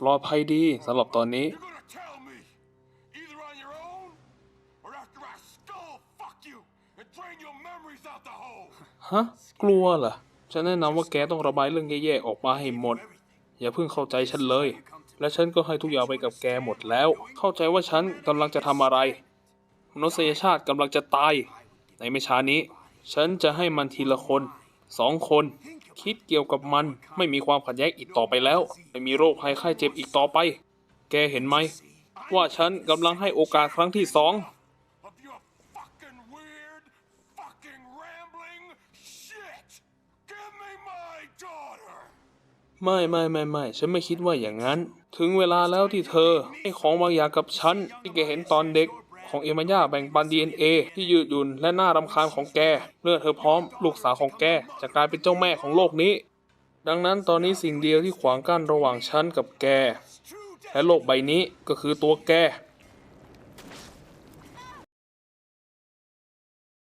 ปลอดภัยดีสำหรับตอนนี้ ฮะ กลัวเหรอ ฉันแนะนำว่าแกต้องระบายเรื่องแย่ๆออกมาให้หมด อย่าเพิ่งเข้าใจฉันเลย และฉันก็ให้ทุกอย่างไปกับแกหมดแล้ว เข้าใจว่าฉันกำลังจะทำอะไร มนุษยชาติกำลังจะตาย ในไม่ช้านี้ ฉันจะให้มันทีละคน สองคน คิดเกี่ยวกับมัน ไม่มีความขัดแย้งอีกต่อไปแล้ว ไม่มีโรคภัยไข้เจ็บอีกต่อไป แกเห็นไหม ว่าฉันกำลังให้โอกาสครั้งที่สอง ไม่ไม่ไม่ไม่ฉันไม่คิดว่าอย่างนั้น ถึงเวลาแล้วที่เธอให้ของบางอย่างกับฉันที่แกเห็นตอนเด็ก ของเอมายาแบ่งปัน DNA ที่ยืดหยุ่นและน่ารำคาญของแกเมื่อเธอพร้อม ลูกสาวของแกจะกลายเป็นเจ้าแม่ของโลกนี้ ดังนั้นตอนนี้สิ่งเดียวที่ขวางกั้นระหว่างฉันกับแก และโลกใบนี้ก็คือตัวแก